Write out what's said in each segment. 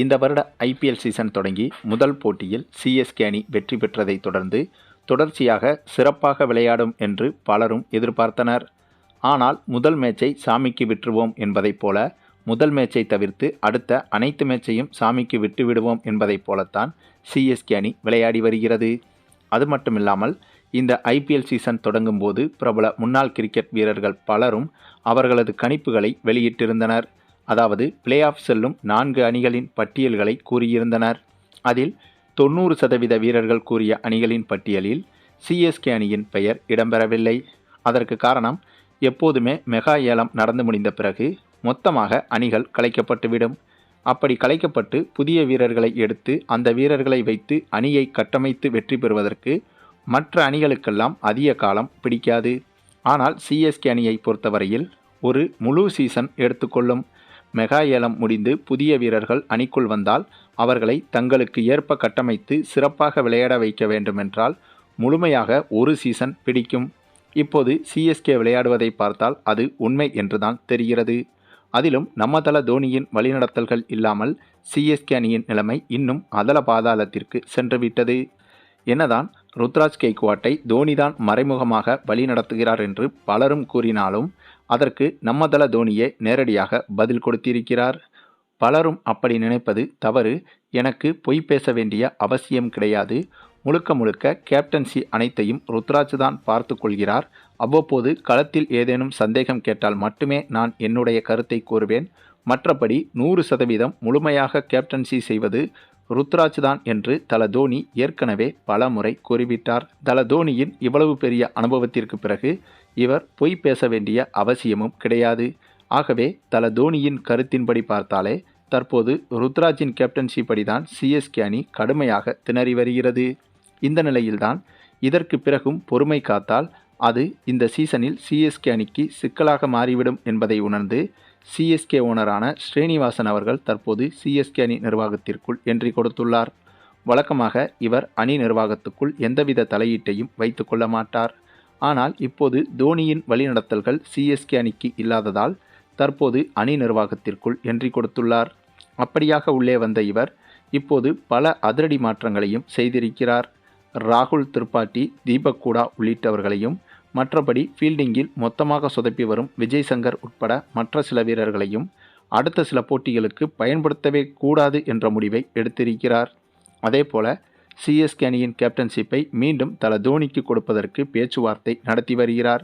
இந்த வருட IPL season தொடங்கி முதல் போட்டியில் சிஎஸ்கே அணி வெற்றி பெற்றதைத் தொடர்ந்து தொடர்ச்சியாக சிறப்பாக விளையாடும் என்று பலரும் எதிர்பார்த்தனர். ஆனால் முதல் மேட்சை சாமிக்கு விற்றுவோம் என்பதைப் போல முதல் மேட்சை தவிர்த்து அடுத்த அனைத்து மேட்சையும் சாமிக்கு விட்டுவிடுவோம் என்பதைப் போலத்தான் சிஎஸ்கே அணி விளையாடி வருகிறது. அது மட்டுமில்லாமல் இந்த ஐபிஎல் சீசன் தொடங்கும் போது பிரபல முன்னாள் கிரிக்கெட் வீரர்கள் பலரும் அவர்களது கணிப்புகளை வெளியிட்டிருந்தனர். அதாவது பிளே ஆஃப் செல்லும் நான்கு அணிகளின் பட்டியல்களை கூறியிருந்தனர். அதில் தொண்ணூறு சதவீத வீரர்கள் கூறிய அணிகளின் பட்டியலில் சிஎஸ்கே அணியின் பெயர் இடம்பெறவில்லை. அதற்கு காரணம் எப்போதுமே மெகா ஏலம் நடந்து முடிந்த பிறகு மொத்தமாக அணிகள் கலைக்கப்பட்டுவிடும். அப்படி கலைக்கப்பட்டு புதிய வீரர்களை எடுத்து அந்த வீரர்களை வைத்து அணியை கட்டமைத்து வெற்றி பெறுவதற்கு மற்ற அணிகளுக்கெல்லாம் அதிக காலம் பிடிக்காது. ஆனால் சிஎஸ்கே அணியை பொறுத்தவரையில் ஒரு முழு சீசன் எடுத்துக்கொள்ளும். மெகா ஏலம் முடிந்து புதிய வீரர்கள் அணிக்குள் வந்தால் அவர்களை தங்களுக்கு ஏற்ப கட்டமைத்து சிறப்பாக விளையாட வைக்க வேண்டுமென்றால் முழுமையாக ஒரு சீசன் பிடிக்கும். இப்போது சிஎஸ்கே விளையாடுவதை பார்த்தால் அது உண்மை என்றுதான் தெரிகிறது. அதிலும் நம்ம தள தோனியின் வழிநடத்தல்கள் இல்லாமல் சிஎஸ்கே அணியின் நிலைமை இன்னும் அதல பாதாளத்திற்கு சென்றுவிட்டது. என்னதான் ருத்ராஜ் கெய்க்வாட்டை தோனிதான் மறைமுகமாக வழிநடத்துகிறார் என்று பலரும் கூறினாலும் அதற்கு நம்மதள தோனியே நேரடியாக பதில் கொடுத்திருக்கிறார். பலரும் அப்படி நினைப்பது தவறு. எனக்கு பொய் பேச வேண்டிய அவசியம் கிடையாது. முழுக்க முழுக்க கேப்டன்சி அனைத்தையும் ருத்ராஜ் தான் பார்த்து கொள்கிறார். அவ்வப்போது களத்தில் ஏதேனும் சந்தேகம் கேட்டால் மட்டுமே நான் என்னுடைய கருத்தை கூறுவேன். மற்றபடி நூறு சதவீதம் முழுமையாக கேப்டன்சி செய்வது ருத்ராஜ் தான் என்று தல தோனி ஏற்கனவே பல முறை கூறிவிட்டார் தல தோனியின் இவ்வளவு பெரிய அனுபவத்திற்கு பிறகு இவர் பொய் பேச வேண்டிய அவசியமும் கிடையாது. ஆகவே தல தோனியின் கருத்தின்படி பார்த்தாலே தற்போது ருத்ராஜின் கேப்டன்சி படிதான் சிஎஸ்கே அணி கடுமையாக திணறி வருகிறது. இந்த நிலையில்தான் இதற்கு பிறகும் பொறுமை காத்தால் அது இந்த சீசனில் சிஎஸ்கே அணிக்கு சிக்கலாக மாறிவிடும் என்பதை உணர்ந்து சிஎஸ்கே ஓனரான ஸ்ரீனிவாசன் அவர்கள் தற்போது சிஎஸ்கே அணி நிர்வாகத்திற்குள் என்றி கொடுத்துள்ளார். வழக்கமாக இவர் அணி நிர்வாகத்துக்குள் எந்தவித தலையீட்டையும் வைத்து கொள்ள மாட்டார். ஆனால் இப்போது தோனியின் வழிநடத்தல்கள் சிஎஸ்கே அணிக்கு இல்லாததால் தற்போது அணி நிர்வாகத்திற்குள் என்றி கொடுத்துள்ளார். அப்படியாக உள்ளே வந்த இவர் இப்போது பல அதிரடி மாற்றங்களையும் செய்திருக்கிறார். ராகுல் திரிபாட்டி தீபக் கூடா உள்ளிட்டவர்களையும் மற்றபடி ஃபீல்டிங்கில் மொத்தமாக சொதப்பி வரும் விஜய் சங்கர் உட்பட மற்ற சில வீரர்களையும் அடுத்த சில போட்டிகளுக்கு பயன்படுத்தவே கூடாது என்ற முடிவை எடுத்திருக்கிறார். அதேபோல சிஎஸ்கே அணியின் கேப்டன்ஷிப்பை மீண்டும் தல தோனிக்கு கொடுப்பதற்கு பேச்சுவார்த்தை நடத்தி வருகிறார்.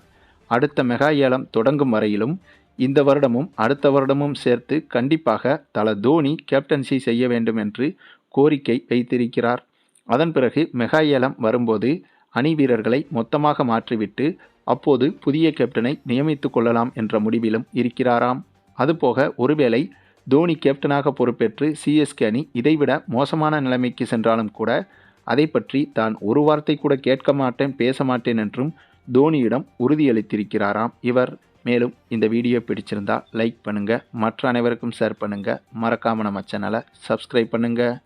அடுத்த மெகா ஏலம் தொடங்கும் வரையிலும் இந்த வருடமும் அடுத்த வருடமும் சேர்த்து கண்டிப்பாக தல தோனி கேப்டன்சி செய்ய வேண்டும் என்று கோரிக்கை வைத்திருக்கிறார். அதன் பிறகு மெகா ஏலம் வரும்போது அணி வீரர்களை மொத்தமாக மாற்றிவிட்டு அப்போது புதிய கேப்டனை நியமித்து கொள்ளலாம் என்ற முடிவிலும் இருக்கிறாராம். அதுபோக ஒருவேளை தோனி கேப்டனாக பொறுப்பேற்று சிஎஸ்கே அணி இதைவிட மோசமான நிலைமைக்கு சென்றாலும் கூட அதை பற்றி தான் ஒரு வார்த்தை கூட கேட்க மாட்டேன் பேச மாட்டேன் என்றும் தோனியிடம் உறுதியளித்திருக்கிறாராம் இவர். மேலும் இந்த வீடியோ பிடிச்சிருந்தா லைக் பண்ணுங்கள் மற்ற அனைவருக்கும் ஷேர் பண்ணுங்கள் மறக்காமல் நம்ம சேனலை சப்ஸ்கிரைப் பண்ணுங்கள்